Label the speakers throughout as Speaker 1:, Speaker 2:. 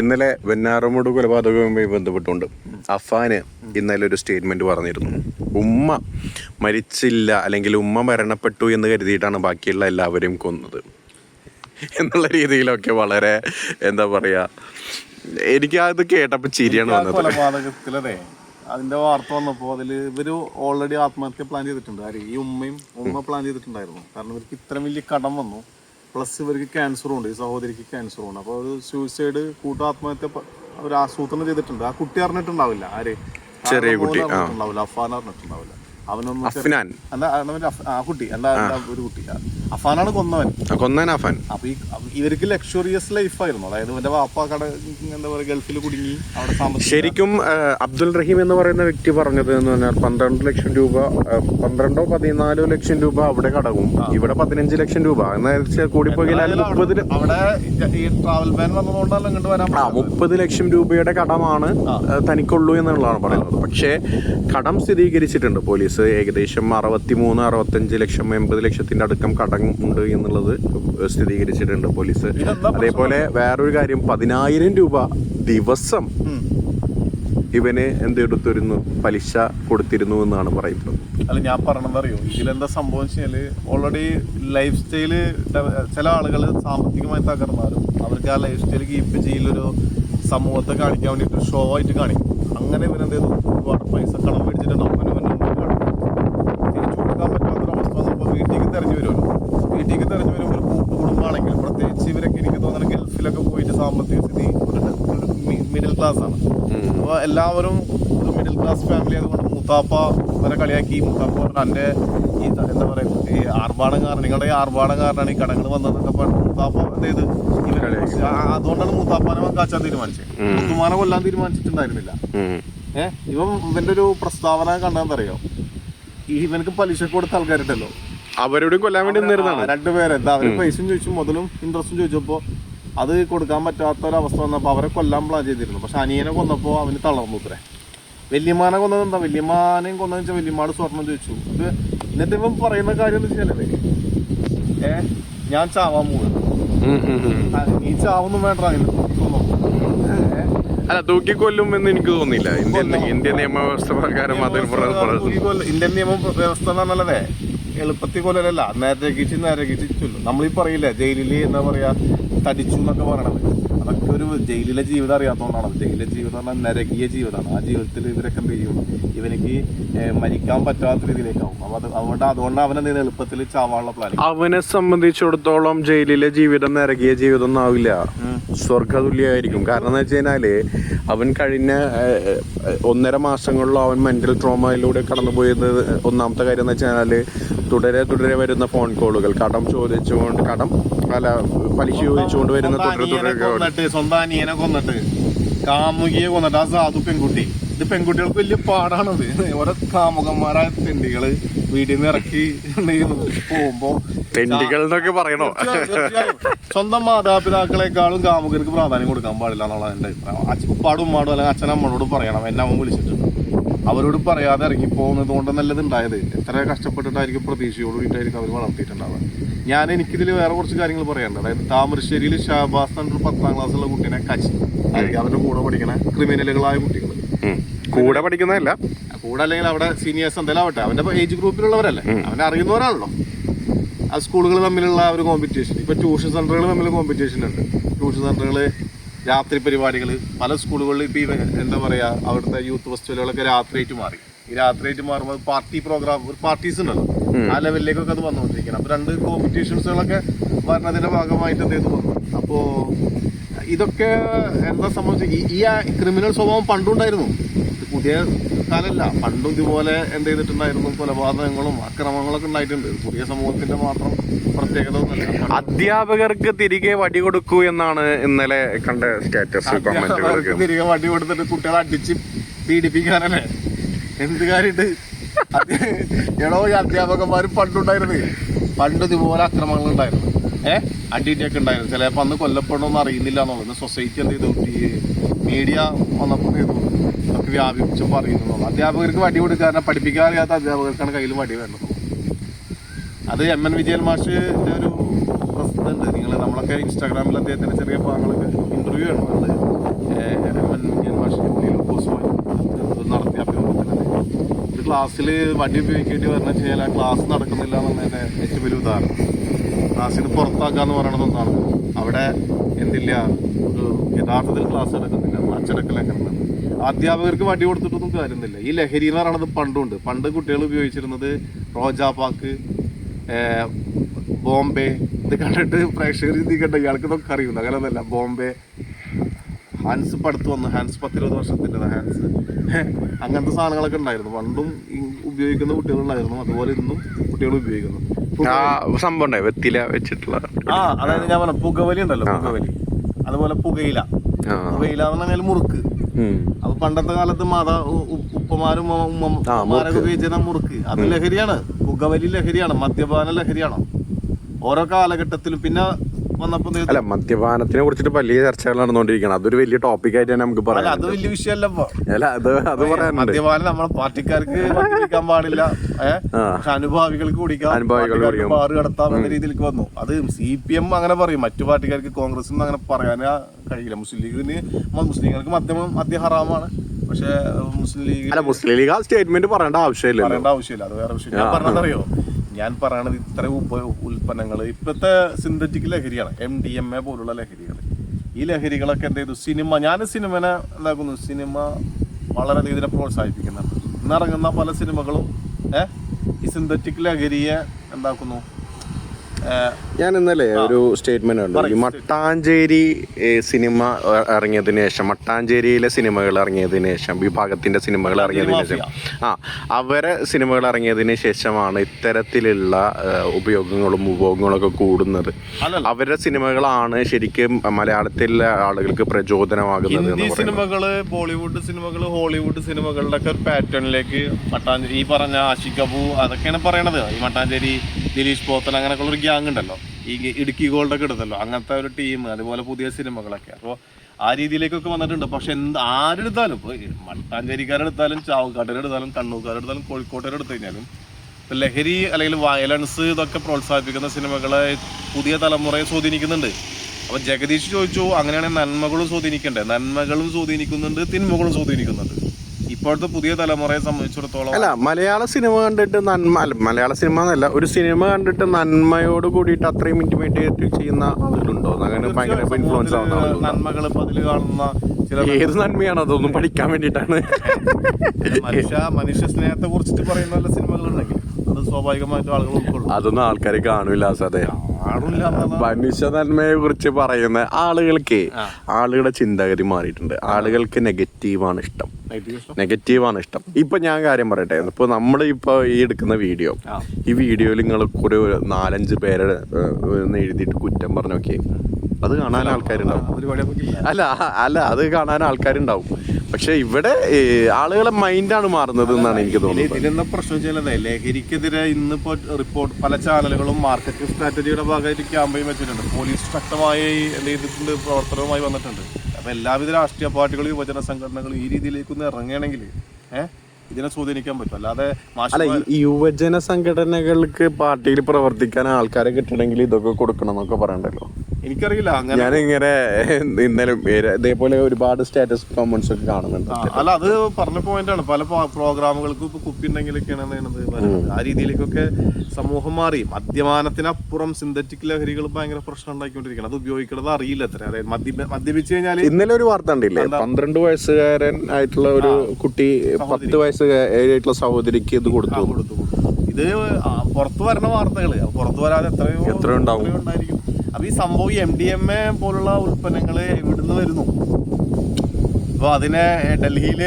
Speaker 1: ഇന്നലെ വെഞ്ഞാറമൂട് കൊലപാതകവുമായി ബന്ധപ്പെട്ടുകൊണ്ട് അഫാന് ഇന്നലെ ഒരു സ്റ്റേറ്റ്മെന്റ് പറഞ്ഞിരുന്നു. ഉമ്മ മരിച്ചില്ല അല്ലെങ്കിൽ ഉമ്മ മരണപ്പെട്ടു എന്ന് കരുതിയിട്ടാണ് ബാക്കിയുള്ള എല്ലാവരും കൊന്നത്. എന്നുള്ള രീതിയിലൊക്കെ വളരെ എന്താ പറയാ എനിക്ക് അത് കേട്ടപ്പോൾ ചിരിയാണ് വന്നത്.
Speaker 2: കൊലപാതകത്തിലതെ അതിന്റെ വാർത്ത വന്നപ്പോ അതിൽ ഇവർ ഓൾറെഡി ആത്മഹത്യ പ്ലാൻ ചെയ്തിട്ടുണ്ട്. ആര്? ഈ ഉമ്മയും ഉമ്മ പ്ലാൻ ചെയ്തിട്ടുണ്ടായിരുന്നു. കാരണം ഇവർക്ക് ഇത്ര വലിയ കടം വന്നു. പ്ലസ് ഇവർക്ക് ക്യാൻസറും ഉണ്ട് ഈ സഹോദരിക്ക് ക്യാൻസറും ഉണ്ട്. അപ്പോൾ ഒരു സൂയിസൈഡ് കൂട്ടാത്മഹത്യ അവർ ആസൂത്രണം ചെയ്തിട്ടുണ്ട്. ആ കുട്ടി അറിഞ്ഞിട്ടുണ്ടാവില്ല. ആര്?
Speaker 1: ചെറിയ കുട്ടി,
Speaker 2: അറിഞ്ഞിട്ടുണ്ടാവില്ല. അഫാൻ അറിഞ്ഞിട്ടുണ്ടാവില്ല. അവനൊന്നും ആ കുട്ടി. എന്താ ഒരു കുട്ടി. അഫാനാണ് കൊന്നവൻ.
Speaker 1: കൊന്നവൻ അഫാൻ.
Speaker 2: അപ്പൊ ഈ ഇവർക്ക് ലക്ഷറിയസ് ലൈഫായിരുന്നു അതായത് എന്റെ വാപ്പ കട എന്താ പറയുക ഗൾഫിൽ കുടുങ്ങി അവിടെ സാമ്പത്തിക
Speaker 1: ശരിക്കും അബ്ദുൽ റഹീം എന്ന് പറയുന്ന വ്യക്തി പറഞ്ഞത് എന്ന് പറഞ്ഞാൽ പന്ത്രണ്ട് ലക്ഷം രൂപ പന്ത്രണ്ടോ പതിനാലോ ലക്ഷം രൂപ അവിടെ കടകും ഇവിടെ പതിനഞ്ച് ലക്ഷം രൂപ. എന്നാൽ കൂടി കൂടിപ്പോയി മുപ്പത്
Speaker 2: അവിടെ ഈ ട്രാവൽ ബാൻ വന്നതുകൊണ്ടല്ല ഇങ്ങോട്ട് വരാൻ
Speaker 1: ആ മുപ്പത് ലക്ഷം രൂപയുടെ കടമാണ് തനിക്കുള്ളൂ എന്നുള്ളതാണ് പറയുന്നത്. പക്ഷേ കടം സ്ഥിരീകരിച്ചിട്ടുണ്ട് പോലീസ്. ഏകദേശം അറുപത്തി അറുപത്തിമൂന്ന് അറുപത്തഞ്ച് ലക്ഷം എൺപത് ലക്ഷത്തിന്റെ അടുക്കം കടം ഉണ്ട് എന്നുള്ളത് സ്ഥിരീകരിച്ചിട്ടുണ്ട് പോലീസ്. അതേപോലെ വേറൊരു കാര്യം പതിനായിരം രൂപ ദിവസം ഇവനെ എന്തെടുത്തിരുന്നു? പലിശ കൊടുത്തിരുന്നു എന്നാണ് പറയുന്നത്.
Speaker 2: അല്ല ഞാൻ പറഞ്ഞതറിയോ ഇതിലെന്താ സംഭവം വെച്ചാൽ ഓൾറെഡി ലൈഫ് സ്റ്റൈൽ ചില ആളുകൾ സാമ്പത്തികമായി തകർന്നാലും അവർക്ക് ആ ലൈഫ് സ്റ്റൈൽ കീപ്പ് ചെയ്യലൊരു സമൂഹത്തെ കാണിക്കാൻ വേണ്ടിയിട്ട് ഷോ ആയിട്ട് കാണിക്കും. അങ്ങനെ ഇവരെന്ത് ചെയ്തു? ഒരുപാട് പൈസ കടം മേടിച്ചിട്ടുണ്ടാവും അവനവൻ. തിരിച്ചു കൊടുക്കാൻ പറ്റാത്തൊരവസ്ഥ വീട്ടിലേക്ക് തെരഞ്ഞു വരുമല്ലോ. വീട്ടിലേക്ക് തെരഞ്ഞു വരുമ്പോൾ ഒരു കൂട്ടുകുടുംബമാണെങ്കിൽ പ്രത്യേകിച്ച് ഇവരൊക്കെ എനിക്ക് തോന്നുന്നത് ഗൾഫിലൊക്കെ പോയിട്ട് സാമ്പത്തിക സ്ഥിതി മിഡിൽ ക്ലാസ് ആണ്. അപ്പോൾ എല്ലാവരും മിഡിൽ ക്ലാസ് ഫാമിലി ആയതുകൊണ്ട് മൂത്താപ്പ വരെ കളിയാക്കി. മൂത്താപ്പ പറഞ്ഞ എന്റെ ഈ എന്താ പറയുക ഈ ആർഭാടം കാരണം നിങ്ങളുടെ ഈ ആർഭാടം കാരണമാണ് ഈ കടങ്ങൾ വന്നതൊക്കെ പറഞ്ഞു മൂത്താപ്പ എന്ത് ചെയ്ത്? ഇവരെ അതുകൊണ്ടാണ് മൂത്താപ്പാനെ കാച്ചാൻ തീരുമാനിച്ചത് മുത്തുമാനെ കൊല്ലാൻ തീരുമാനിച്ചിട്ടുണ്ടായിരുന്നില്ല. ഏഹ്? ഇവൻ ഇവന്റെ ഒരു പ്രസ്താവന കണ്ടെന്നറിയോ ഈ ഇവനക്ക് പലിശ കൊടുത്ത ആൾക്കാരുണ്ടല്ലോ.
Speaker 1: അവരോടും കൊല്ലാൻ വേണ്ടി നിന്നിരുന്നതാണ്
Speaker 2: രണ്ടുപേരെ. അവർ പൈസയും ചോദിച്ചു മുതലും ഇൻട്രസ്റ്റും ചോദിച്ചപ്പോ അത് കൊടുക്കാൻ പറ്റാത്ത ഒരു അവസ്ഥ വന്നപ്പോ അവരെ കൊല്ലാൻ പ്ലാൻ ചെയ്തിരുന്നു. പക്ഷെ അനിയനെ കൊന്നപ്പോ അവന് തളർന്നു ഇത്രേ. വല്യമാനെ കൊന്നത് എന്താ? വല്യമാനെയും കൊന്നതെന്ന് വെച്ചാൽ വല്യമാട് സ്വർണം ചോദിച്ചു. ഇത് എന്നിട്ട് ഇപ്പം പറയുന്ന കാര്യം എന്ന് വെച്ചാലേ ഏ ഞാൻ ചാവാൻ
Speaker 1: പോകുന്നു
Speaker 2: നീ ചാവൊന്നും വേണ്ട അങ്ങനെ തൂക്കി കൊല്ലും
Speaker 1: അല്ല എന്ന് എനിക്ക് തോന്നില്ല ഇന്ത്യൻ ഇന്ത്യൻ നിയമവ്യവസ്ഥ പ്രകാരം
Speaker 2: കൊല്ല- ഇന്ത്യൻ നിയമ വ്യവസ്ഥ എന്ന് പറഞ്ഞാലേ എളുപ്പത്തിൽ കൊല്ലലല്ല. നേരെ കിച്ച് നേരെ കിച്ച് നമ്മളീ പറയില്ലേ ജയിലിൽ എന്താ പറയാ തടിച്ചു എന്നൊക്കെ പറയണത്. ഒരു ജയിലിലെ ജീവിതം അറിയാത്തതുകൊണ്ടാണ്. ജയിലിലെ ജീവിതം പറഞ്ഞാൽ നരകീയ ജീവിതമാണ്. ആ ജീവിതത്തിൽ ഇവരൊക്കെ എന്ത് ചെയ്യും? ഇവനിക്ക് മരിക്കാൻ പറ്റാത്ത രീതിയിലേക്കാവും. അപ്പൊ അത് അതുകൊണ്ട് അതുകൊണ്ട് അവനെ എളുപ്പത്തിൽ ചാവാനുള്ള പ്ലാൻ
Speaker 1: അവനെ സംബന്ധിച്ചിടത്തോളം ജയിലിലെ ജീവിതം നരകീയ ജീവിതം ഒന്നും ആവില്ല സ്വർഗതുല്യമായിരിക്കും കാരണം എന്ന് വെച്ച് കഴിഞ്ഞാൽ അവൻ കഴിഞ്ഞ ഒന്നര മാസങ്ങളിലോ അവൻ മെന്റൽ ട്രോമയിലൂടെ കടന്നുപോയത്. ഒന്നാമത്തെ കാര്യം എന്ന് വെച്ച് തുടരെ തുടരെ വരുന്ന ഫോൺ കോളുകൾ കടം ചോദിച്ചുകൊണ്ട് കടം അല്ല പലിശ ചോദിച്ചുകൊണ്ട് വരുന്ന
Speaker 2: സ്വന്തം
Speaker 1: തുടരെ
Speaker 2: അനിയനെ
Speaker 1: തുടരെ
Speaker 2: കൊന്നിട്ട് സ്വന്തം അനിയനെ കൊന്നിട്ട് കാമുകിയെ കൊന്നിട്ട്. ആ സാധു പെൺകുട്ടി. ഇത് പെൺകുട്ടികൾക്ക് വലിയ പാടാണത്. ഓരോ കാമുകന്മാരായ തെണ്ടികൾ വീട്ടിൽ നിന്ന് ഇറക്കി പോകുമ്പോ
Speaker 1: തെണ്ടികൾ എന്നൊക്കെ പറയണോ.
Speaker 2: സ്വന്തം മാതാപിതാക്കളെക്കാളും കാമുകർക്ക് പ്രാധാന്യം കൊടുക്കാൻ പാടില്ല എന്നുള്ള എന്റെ അഭിപ്രായം. ഉപ്പാടും ഉമ്മാടും അല്ലെങ്കിൽ അച്ഛനമ്മനോട് പറയണം. എന്നെ അവൻ വിളിച്ചിട്ടുണ്ട് അവരോട് പറയാതെ ഇറങ്ങി പോകുന്നത് കൊണ്ട് നല്ലത് ഉണ്ടായത്. എത്ര കഷ്ടപ്പെട്ടിട്ടായിരിക്കും പ്രതീക്ഷയോട് കൂടിയിട്ടായിരിക്കും അവർ വളർത്തിയിട്ടുണ്ടാവുക. ഞാൻ എനിക്കിതിൽ വേറെ കുറച്ച് കാര്യങ്ങൾ പറയാനുണ്ട്. അതായത് താമരശ്ശേരിയിൽ ഷാബാസ് എന്നൊരു പത്താം ക്ലാസ്സുള്ള കുട്ടീനെ കച്ചി. അവരുടെ കൂടെ പഠിക്കണ ക്രിമിനലുകളായ കുട്ടികൾ.
Speaker 1: കൂടെ പഠിക്കുന്നതല്ല.
Speaker 2: കൂടെ അല്ലെങ്കിൽ അവിടെ സീനിയേഴ്സ് എന്തെങ്കിലും ആവട്ടെ. അവന്റെ ഏജ് ഗ്രൂപ്പിലുള്ളവരല്ലേ അവനെ അറിയുന്നവരാണല്ലോ ആ സ്കൂളുകൾ തമ്മിലുള്ള ഒരു കോമ്പറ്റീഷൻ ഇപ്പൊ ട്യൂഷൻ സെന്ററുകൾ തമ്മിൽ കോമ്പറ്റീഷൻ ഉണ്ട്. ട്യൂഷൻ സെന്ററുകൾ രാത്രി പരിപാടികൾ പല സ്കൂളുകളിൽ ഇപ്പോൾ എന്താ പറയുക അവിടുത്തെ യൂത്ത് ഫെസ്റ്റിവലുകളൊക്കെ രാത്രിയായിട്ട് മാറി. ഈ രാത്രിയായിട്ട് മാറുമ്പോൾ പാർട്ടി പ്രോഗ്രാം ഒരു പാർട്ടീസ് ഉണ്ടല്ലോ. ആ ലെവലിലേക്കൊക്കെ അത് വന്നുകൊണ്ടിരിക്കണം അപ്പോൾ രണ്ട് കോമ്പറ്റീഷൻസുകളൊക്കെ ഭരണത്തിന്റെ ഭാഗമായിട്ട് എന്ത് ചെയ്തു വന്നു. അപ്പോൾ ഇതൊക്കെ എന്താ സംബന്ധിച്ച് ഈ- ക്രിമിനൽ സ്വഭാവം പണ്ടുണ്ടായിരുന്നു. പുതിയ കാലമല്ല പണ്ടും ഇതുപോലെ എന്ത് ചെയ്തിട്ടുണ്ടായിരുന്നു? കൊലപാതകങ്ങളും അക്രമങ്ങളൊക്കെ ഉണ്ടായിട്ടുണ്ട്. പുതിയ സമൂഹത്തിന്റെ മാത്രം പ്രത്യേകത ഒന്നല്ല
Speaker 1: അധ്യാപകർക്ക് തിരികെ വടി കൊടുക്കൂ എന്നാണ് ഇന്നലെ കണ്ട സ്റ്റാറ്റസ് അധ്യാപകർക്ക്
Speaker 2: തിരികെ വടി കൊടുത്തിട്ട് കുട്ടികളെ അടിച്ച് പീഡിപ്പിക്കാനല്ലേ? എന്ത് കാര്യമുണ്ട് എടോ ഈ അധ്യാപകന്മാരും പണ്ടുണ്ടായിരുന്നു. പണ്ട് ഇതുപോലെ അക്രമങ്ങൾ ഉണ്ടായിരുന്നു. ഏഹ് അടിയൊക്കെ ഉണ്ടായിരുന്നു. ചിലപ്പോൾ അന്ന് കൊല്ലപ്പെടണമെന്ന് അറിയുന്നില്ല എന്നുള്ളത്. സൊസൈറ്റി എന്ത് ചെയ്തു? ഈ മീഡിയ വന്നപ്പോൾ എന്ത് ചെയ്തു? അതൊക്കെ വ്യാപിച്ചപ്പോൾ അറിയുന്നുള്ളൂ അധ്യാപകർക്ക് വടി കൊടുക്കാതെ പഠിപ്പിക്കാൻ അറിയാത്ത അധ്യാപകർക്കാണ് കയ്യിൽ വടി വേണ്ടത് അത് എം എൻ വിജയൻ മാഷിന്റെ ഒരു പ്രസിഡന്റ്. നിങ്ങൾ നമ്മളൊക്കെ ഇൻസ്റ്റാഗ്രാമിൽ അദ്ദേഹത്തിന്റെ ചെറിയ ഭാഗങ്ങളൊക്കെ ഇന്റർവ്യൂ ആണ് അത് എം എൻ വിജയൻ പോസ്റ്റ് പോയി. ക്ലാസ്സിൽ വണ്ടി ഉപയോഗിക്കേണ്ടി വരണം വെച്ചാൽ ആ ക്ലാസ് നടക്കുന്നില്ല എന്നുള്ള ഏറ്റവും വലിയ ഉദാഹരണം. ക്ലാസ്സിന് പുറത്താക്കാന്ന് പറയണത് ഒന്നാണ്. അവിടെ എന്തില്ല? ഒരു യഥാർത്ഥത്തിൽ ക്ലാസ് നടക്കുന്നില്ല. അച്ചടക്കലൊക്കെ അധ്യാപകർക്ക് വണ്ടി കൊടുത്തിട്ടൊന്നും കാര്യമൊന്നുമില്ല. ഈ ലഹരി എന്ന് പറയുന്നത് പണ്ടുണ്ട്. പണ്ട് കുട്ടികൾ ഉപയോഗിച്ചിരുന്നത് റോജാപാക്ക് ബോംബെ. ഇത് കണ്ടിട്ട് പ്രേക്ഷകർ ചിന്തിക്കട്ടെ ഇയാൾക്ക് ഇതൊക്കെ അറിയുന്നു അങ്ങനെയൊന്നുമല്ല. ബോംബെ ഹാൻസ് ഇപ്പം അടുത്ത് വന്നു. ഹാൻസ് പത്തിരുപത് വർഷത്തിന്റെ ഹാൻസ് അങ്ങനത്തെ സാധനങ്ങളൊക്കെ ഉണ്ടായിരുന്നു. പണ്ടും ഉപയോഗിക്കുന്ന കുട്ടികളുണ്ടായിരുന്നു. അതുപോലെ ഇന്നും കുട്ടികൾ ഉപയോഗിക്കുന്നു.
Speaker 1: സംഭവം വെത്തില വെച്ചിട്ടുള്ള
Speaker 2: ആ അതായത് ഞാൻ പറഞ്ഞ പുകവലി ഉണ്ടല്ലോ പുകവലി. അതുപോലെ പുകയില. പുകയില എന്ന് പറഞ്ഞാൽ മുറുക്ക്. അപ്പൊ പണ്ടത്തെ കാലത്ത് മാതാ ഉപ്പമാരും ഉമ്മമാരൊക്കെ ഉപയോഗിച്ചിരുന്ന മുറുക്ക്. അത് ലഹരിയാണ്. പുകവലി ലഹരിയാണ്. മദ്യപാന ലഹരിയാണ്? ഓരോ കാലഘട്ടത്തിലും പിന്നെ വന്നപ്പോ എന്ത് ചെയ്തു?
Speaker 1: അല്ല മദ്യപാനത്തിനെ കുറിച്ചിട്ട് വലിയ ചർച്ചകൾ നടന്നുകൊണ്ടിരിക്കണം അതൊരു വലിയ ടോപ്പിക് ആയിട്ട് തന്നെ നമുക്ക് പറയാം
Speaker 2: അത് വലിയ വിഷയമല്ല ഇപ്പൊ.
Speaker 1: അല്ല അത് അത് പറയാൻ
Speaker 2: മദ്യപാനം നമ്മളെ പാർട്ടിക്കാർക്ക് കുടിക്കാൻ പാടില്ല. പക്ഷെ അനുഭാവികൾക്ക് കുടിക്കാം
Speaker 1: അനുഭാവികൾ മാറി
Speaker 2: ബാറ് കടത്താം എന്ന രീതിയിലേക്ക് വന്നു. അത് സി പി എം അങ്ങനെ പറയും. മറ്റു പാർട്ടിക്കാർക്ക് കോൺഗ്രസ് അങ്ങനെ പറയാനാ കഴിയില്ല. മുസ്ലിം ലീഗിന് മുസ്ലിങ്ങൾക്ക് മദ്യം മദ്യ ഹറാമാണ്. പക്ഷേ മുസ്ലിം ലീഗ്
Speaker 1: അല്ല മുസ്ലിം ലീഗ് ആ സ്റ്റേറ്റ്മെന്റ് പറയേണ്ട ആവശ്യമില്ല
Speaker 2: പറയേണ്ട ആവശ്യമില്ല. അത് വേറെ വിഷയം. ഞാൻ പറഞ്ഞതറിയോ ഞാൻ പറയണത് ഇത്ര ഉപ ഉൽപ്പന്നങ്ങൾ ഇപ്പോഴത്തെ സിന്തറ്റിക് ലഹരിയാണ് എം ഡി എം എ പോലുള്ള ലഹരികൾ ഈ ലഹരികളൊക്കെ എന്ത് ചെയ്തു? സിനിമ ഞാൻ സിനിമനെ എന്താക്കുന്നു? സിനിമ വളരെ ഇതിനെ പ്രോത്സാഹിപ്പിക്കുന്നുണ്ട്. ഇന്നിറങ്ങുന്ന പല സിനിമകളും ഏഹ് ഈ സിന്തറ്റിക് ലഹരിയെ എന്താക്കുന്നു?
Speaker 1: ഞാൻ ഇന്നലെ ഒരു സ്റ്റേറ്റ്മെന്റ് കണ്ടു. ഈ മട്ടാഞ്ചേരി സിനിമ ഇറങ്ങിയതിനു ശേഷം മട്ടാഞ്ചേരിയിലെ സിനിമകൾ ഇറങ്ങിയതിന് ശേഷം വിഭാഗത്തിന്റെ സിനിമകൾ ഇറങ്ങിയതിനു ശേഷം. ആ അവരെ സിനിമകൾ ഇറങ്ങിയതിനു ശേഷമാണ് ഇത്തരത്തിലുള്ള ഉപയോഗങ്ങളും ഉപയോഗങ്ങളും ഒക്കെ കൂടുന്നത്. അവരുടെ സിനിമകളാണ് ശരിക്കും മലയാളത്തിലെ ആളുകൾക്ക് പ്രചോദനമാകുന്നത്
Speaker 2: ഹിന്ദി സിനിമകൾ ബോളിവുഡ് സിനിമകൾ ഹോളിവുഡ് സിനിമകളുടെ ഒക്കെ പാറ്റേണിലേക്ക് മട്ടാഞ്ചേരി ഈ പറഞ്ഞ കപൂ അതൊക്കെയാണ് പറയണത്. ഈ മട്ടാഞ്ചേരി ദിലീഷ് പോത്തൻ അങ്ങനെയൊക്കെ ഒരു ഗ്യാങ് ഉണ്ടല്ലോ. ഈ ഇടുക്കി ഗോൾഡൊക്കെ എടുത്തല്ലോ അങ്ങനത്തെ ഒരു ടീം അതുപോലെ പുതിയ സിനിമകളൊക്കെ. അപ്പോൾ ആ രീതിയിലേക്കൊക്കെ വന്നിട്ടുണ്ട്. പക്ഷെ എന്ത് ആരെടുത്താലും ഇപ്പോൾ മട്ടാഞ്ചേരിക്കാരെടുത്താലും ചാവക്കാട്ടിലെടുത്താലും കണ്ണൂർക്കാരെടുത്താലും കോഴിക്കോട്ടുകാരെടുത്തു കഴിഞ്ഞാലും ലഹരി അല്ലെങ്കിൽ വയലൻസ് ഇതൊക്കെ പ്രോത്സാഹിപ്പിക്കുന്ന സിനിമകളെ പുതിയ തലമുറയെ സ്വാധീനിക്കുന്നുണ്ട്. അപ്പോൾ ജഗദീഷ് ചോദിച്ചു അങ്ങനെയാണെങ്കിൽ നന്മകളും സ്വാധീനിക്കണ്ടേ? നന്മകളും സ്വാധീനിക്കുന്നുണ്ട് തിന്മകളും സ്വാധീനിക്കുന്നുണ്ട്. ഇപ്പോഴത്തെ പുതിയ തലമുറയെ സംബന്ധിച്ചിടത്തോളം
Speaker 1: അല്ല മലയാള സിനിമ കണ്ടിട്ട് നന്മ അല്ല മലയാള സിനിമ എന്നല്ല ഒരു സിനിമ കണ്ടിട്ട് നന്മയോട് കൂടിയിട്ട് അത്രയും ഇന്റിമേറ്റ് ചെയ്യുന്ന ഇതുണ്ടോ? അങ്ങനെ ഭയങ്കര ഇൻഫ്ലുവൻസ് ആവുന്ന
Speaker 2: നന്മകൾ ഇപ്പൊ അതിൽ കാണുന്ന
Speaker 1: ഏത് നന്മയാണ്? അതൊന്നും പഠിക്കാൻ വേണ്ടിട്ടാണ്
Speaker 2: മനുഷ്യ മനുഷ്യ സ്നേഹത്തെ കുറിച്ചിട്ട് പറയുന്ന വല്ല സിനിമകളുണ്ടെങ്കിൽ അത് സ്വാഭാവികമായിട്ട് ആളുകൾ ഉൾക്കൊള്ളും.
Speaker 1: അതൊന്നും ആൾക്കാർ കാണൂല സതെ മനുഷ്യ നന്മയെ കുറിച്ച് പറയുന്ന ആളുകൾക്ക് ആളുകളുടെ ചിന്താഗതി മാറിയിട്ടുണ്ട്. ആളുകൾക്ക് നെഗറ്റീവാണ് ഇഷ്ടം. നെഗറ്റീവാണ് ഇഷ്ടം. ഇപ്പൊ ഞാൻ കാര്യം പറയട്ടെ. ഇപ്പൊ നമ്മൾ ഇപ്പൊ ഈ എടുക്കുന്ന വീഡിയോ ഈ വീഡിയോയിൽ നിങ്ങൾ ഒരു നാലഞ്ച് പേരെ എഴുതിയിട്ട് കുറ്റം പറഞ്ഞു നോക്കിയേ അത് കാണാൻ ആൾക്കാരുണ്ടാവും. അല്ല അല്ല അത് കാണാൻ ആൾക്കാരുണ്ടാവും. പക്ഷെ ഇവിടെ ആളുകളെ മൈൻഡാണ് മാറുന്നത് എന്നാണ് എനിക്ക് തോന്നുന്നത്.
Speaker 2: ഇതിലെന്താ പ്രശ്നം ചെയ്യുന്നതേ ലഹരിക്കെതിരെ ഇന്നിപ്പോ റിപ്പോർട്ട് പല ചാനലുകളും മാർക്കറ്റിംഗ് സ്ട്രാറ്റജിയുടെ ഭാഗമായിട്ട് ക്യാമ്പയിൻ വെച്ചിട്ടുണ്ട്. പോലീസ് ശക്തമായി എന്ത് ചെയ്തിട്ടുണ്ട് പ്രവർത്തനവുമായി വന്നിട്ടുണ്ട്. അപ്പൊ എല്ലാവിധ രാഷ്ട്രീയ പാർട്ടികളും യുവജന സംഘടനകളും ഈ രീതിയിലേക്കൊന്ന് ഇറങ്ങുകയാണെങ്കിൽ ഏഹ് ഇതിനെ സ്വാധീനിക്കാൻ പറ്റും. അല്ലാതെ
Speaker 1: അല്ല ഈ യുവജന സംഘടനകൾക്ക് പാർട്ടിയിൽ പ്രവർത്തിക്കാൻ ആൾക്കാരെ കിട്ടണമെങ്കിൽ ഇതൊക്കെ കൊടുക്കണം എന്നൊക്കെ പറയണ്ടല്ലോ.
Speaker 2: എനിക്കറിയില്ല അങ്ങനെ
Speaker 1: ഞാനിങ്ങനെ ഇന്നലെ ഏ- ഇതേപോലെ ഒരുപാട് സ്റ്റാറ്റസ് കോമൻസ് ഒക്കെ കാണുന്നുണ്ട്.
Speaker 2: അല്ല അത് പറഞ്ഞ പോയിന്റ് ആണ്. പല പ്രോഗ്രാമുകൾക്ക് ഇപ്പൊ കുപ്പി ഉണ്ടെങ്കിലൊക്കെയാണ് എന്ത് ചെയ്യണത് ആ രീതിയിലേക്കൊക്കെ സമൂഹം മാറി. മദ്യപാനത്തിനപ്പുറം സിന്തറ്റിക് ലഹരികൾ ഭയങ്കര പ്രശ്നം ഉണ്ടാക്കിക്കൊണ്ടിരിക്കണം അത് ഉപയോഗിക്കണത് അറിയില്ല അത്ര. അതായത് മദ്യപിച്ച് കഴിഞ്ഞാൽ
Speaker 1: ഇന്നലെ ഒരു വാർത്ത ഉണ്ടല്ലേ പന്ത്രണ്ട് വയസ്സുകാരൻ ആയിട്ടുള്ള ഒരു കുട്ടി പത്ത് വയസ്സുകാരായിട്ടുള്ള സഹോദരിക്ക് ഇത് കൊടുത്തു.
Speaker 2: ഇത് പുറത്തു വരണ വരുന്ന പുറത്തു പുറത്ത് വരാതെ എത്രയോ
Speaker 1: എത്ര ഉണ്ടാവും?
Speaker 2: അപ്പൊ ഈ സംഭവം എം ഡി എം എ പോലുള്ള ഉൽപ്പന്നങ്ങൾ ഇവിടുന്ന് വരുന്നു? അപ്പൊ അതിനെ ഡൽഹിയിൽ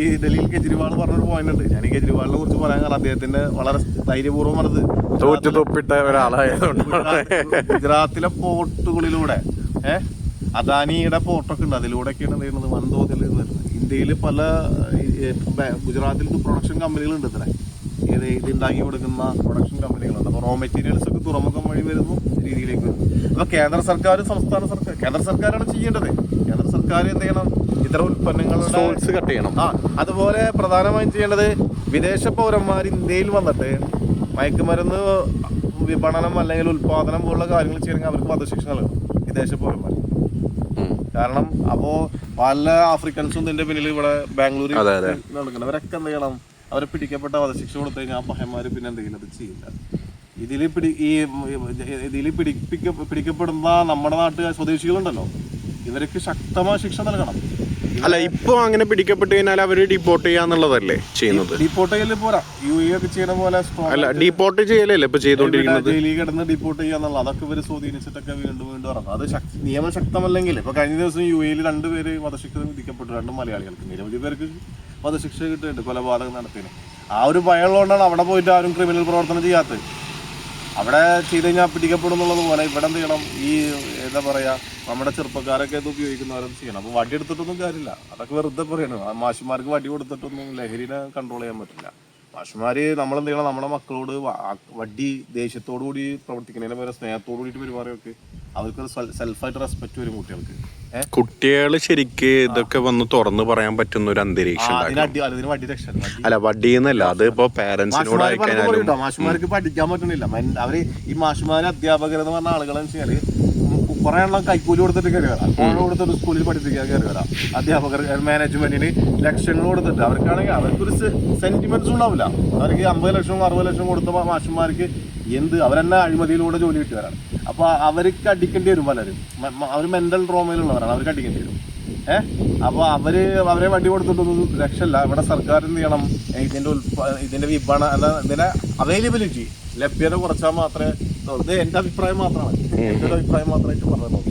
Speaker 2: ഈ ഡൽഹിയിൽ കെജ്രിവാൾ പറഞ്ഞൊരു പോയിന്റ് ഉണ്ട്. ഞാൻ ഈ കെജ്രിവാളിനെ കുറിച്ച് പറയാൻ കാരണം അദ്ദേഹത്തിന്റെ വളരെ ധൈര്യപൂർവം പറഞ്ഞത്.
Speaker 1: തോറ്റു തൊപ്പിട്ട
Speaker 2: ഗുജറാത്തിലെ പോർട്ടുകളിലൂടെ ഏഹ് അദാനിയുടെ പോർട്ടൊക്കെ ഉണ്ട്. അതിലൂടെയൊക്കെയാണ് എന്ത് ചെയ്യുന്നത്? വൻതോതിൽ വരുന്നത്. ഇന്ത്യയിൽ പല ഗുജറാത്തിൽ പ്രൊഡക്ഷൻ കമ്പനികളുണ്ട് ഇത്ര. ഇത് ഇത് ഉണ്ടാക്കി കൊടുക്കുന്ന പ്രൊഡക്ഷൻ കമ്പനികളുണ്ട് അപ്പോൾ റോ മെറ്റീരിയൽസ് ഒക്കെ തുറമുഖം വഴി വരുന്നു രീതിയിലേക്ക് വരും. അപ്പോൾ കേന്ദ്ര സർക്കാർ സംസ്ഥാന സർക്കാർ കേന്ദ്ര സർക്കാരാണ് ചെയ്യേണ്ടത്. കേന്ദ്ര സർക്കാർ എന്ത് ചെയ്യണം? ഇത്തരം ഉൽപ്പന്നങ്ങളുടെ
Speaker 1: സോൾസ് കട്ട് ചെയ്യണം.
Speaker 2: ആ അതുപോലെ പ്രധാനമായും ചെയ്യേണ്ടത് വിദേശ പൗരന്മാർ ഇന്ത്യയിൽ വന്നിട്ട് മയക്കുമരുന്ന് വിപണനം അല്ലെങ്കിൽ ഉൽപാദനം പോലുള്ള കാര്യങ്ങൾ ചെയ്യണമെങ്കിൽ അവർക്ക് വധശിക്ഷ നൽകണം. വിദേശ പൗരന്മാർ. കാരണം അപ്പോ പല ആഫ്രിക്കൻസും ഇതിന്റെ പിന്നിൽ ഇവിടെ ബാംഗ്ലൂരിൽ നടക്കുന്നവരൊക്കെ എന്ത് ചെയ്യണം? അവരെ പിടിക്കപ്പെട്ട വധശിക്ഷ കൊടുത്തു കഴിഞ്ഞാൽ ആ പഹന്മാര് പിന്നെ എന്തെങ്കിലും അത് ചെയ്യില്ല. ഇതിൽ പിടി ഈ ഇതിൽ പിടിപ്പിക്ക പിടിക്കപ്പെടുന്ന നമ്മുടെ നാട്ടുകാർ സ്വദേശികളുണ്ടല്ലോ. ഇവർക്ക് ശക്തമായ ശിക്ഷ നൽകണം.
Speaker 1: അല്ല ഇപ്പൊ അങ്ങനെ പിടിക്കപ്പെട്ട് കഴിഞ്ഞാൽ അവർ ഡിപ്പോർട്ട് ചെയ്യാന്നുള്ളതല്ലേ ചെയ്യുന്നത്?
Speaker 2: ഡിപ്പോർട്ട് ചെയ്യൽ പോരാ. യു എ ഒക്കെ ചെയ്യുന്ന പോലെ
Speaker 1: അല്ല ഡിപ്പോർട്ട് ചെയ്യലല്ലേ ഇപ്പൊ ചെയ്തോണ്ടിരിക്കുന്നത്?
Speaker 2: ജയിലിൽ കിടന്ന് ഡിപ്പോർട്ട് ചെയ്യാന്നുള്ള അതൊക്കെ ഇവർ സ്വാധീനിച്ചിട്ടൊക്കെ വീണ്ടും വീണ്ടും ഇറങ്ങും. അത് നിയമം ശക്തമല്ലെങ്കിൽ ഇപ്പൊ കഴിഞ്ഞ ദിവസം യു എയിൽ രണ്ടുപേര് വധശിക്ഷ വിധിക്കപ്പെട്ടു. രണ്ട് മലയാളികൾക്ക്. നിരവധി പേർക്ക് വധശിക്ഷ കിട്ടുന്നുണ്ട് കൊലപാതകം നടത്തിന് ആ ഒരു ഭയമുള്ളതുകൊണ്ടാണ് അവിടെ പോയിട്ട് ആരും ക്രിമിനൽ പ്രവർത്തനം ചെയ്യാത്തത്. അവിടെ ചെയ്ത് കഴിഞ്ഞാൽ പിടിക്കപ്പെടും എന്നുള്ളത് പോലെ ഇവിടെ എന്ത് ചെയ്യണം? ഈ എന്താ പറയാ നമ്മുടെ ചെറുപ്പക്കാരൊക്കെ ഇത് ഉപയോഗിക്കുന്നവരും ചെയ്യണം. അപ്പൊ വടി എടുത്തിട്ടൊന്നും കാര്യമില്ല. അതൊക്കെ വെറുതെ പറയണം. മാഷിമാർക്ക് വടി കൊടുത്തിട്ടൊന്നും ലഹരിനെ കൺട്രോൾ ചെയ്യാൻ പറ്റില്ല. മാഷിമാര് നമ്മളെന്ത് ചെയ്യണം? നമ്മുടെ മക്കളോട് വടി ദേഷ്യത്തോടു കൂടി പ്രവർത്തിക്കുന്നതിന് പകരം സ്നേഹത്തോടു കൂടിയിട്ട് പെരുമാറിയൊക്കെ അവർക്കൊരു സെൽഫായിട്ട് റെസ്പെക്ട് വരും കുട്ടികൾക്ക്.
Speaker 1: കുട്ടികൾ ശരിക്ക് ഇതൊക്കെ വന്ന് തുറന്നു പറയാൻ പറ്റുന്ന ഒരു അന്തരീക്ഷം
Speaker 2: അല്ല വടി
Speaker 1: വടിയെന്നല്ല അത് ഇപ്പൊ അയക്കാനും
Speaker 2: മാഷുമാർക്ക് പഠിക്കാൻ പറ്റുന്നില്ല അവർ ഈ മാഷുമാരെ അധ്യാപകർ എന്ന് പറഞ്ഞ ആളുകളെന്ന് വെച്ചാൽ കുറെ എണ്ണം കൈക്കൂലി കൊടുത്തിട്ട് കയറി വരാം ഫോൺ കൊടുത്തിട്ട് സ്കൂളിൽ പഠിപ്പിക്കാൻ കയറി വരാം അധ്യാപകർ മാനേജ്മെന്റിന് ലക്ഷങ്ങൾ കൊടുത്തിട്ട് അവർക്കാണെങ്കിൽ അവർക്കൊരു സെന്റിമെന്റ്സ് ഉണ്ടാവില്ല. അവർക്ക് അമ്പത് ലക്ഷം അറുപത് ലക്ഷം കൊടുത്ത മാഷന്മാർക്ക് എന്ത്? അവരെന്നെ അഴിമതിയിലൂടെ ജോലി കിട്ടിയവരാണ് അപ്പൊ അവർക്ക് അടിക്കേണ്ടി വരും പലരും. അവർ മെന്റൽ ട്രോമയിലുള്ളവരാണ് അവർക്ക് അടിക്കേണ്ടി വരും. ഏഹ്? അപ്പൊ അവർ അവരെ വണ്ടി കൊടുത്തിട്ടൊന്നും രക്ഷല്ല ഇവിടെ സർക്കാർ എന്ത് ചെയ്യണം? ഇതിന്റെ ഉൽപ്പ ഇതിന്റെ വിപണ അല്ല ഇതിന്റെ അവൈലബിലിറ്റി ലഭ്യത കുറച്ചാൽ മാത്രമേ ഇത് എന്റെ അഭിപ്രായം മാത്രമാണ്. എന്റെ അഭിപ്രായം മാത്രമായിട്ട് പറഞ്ഞത്.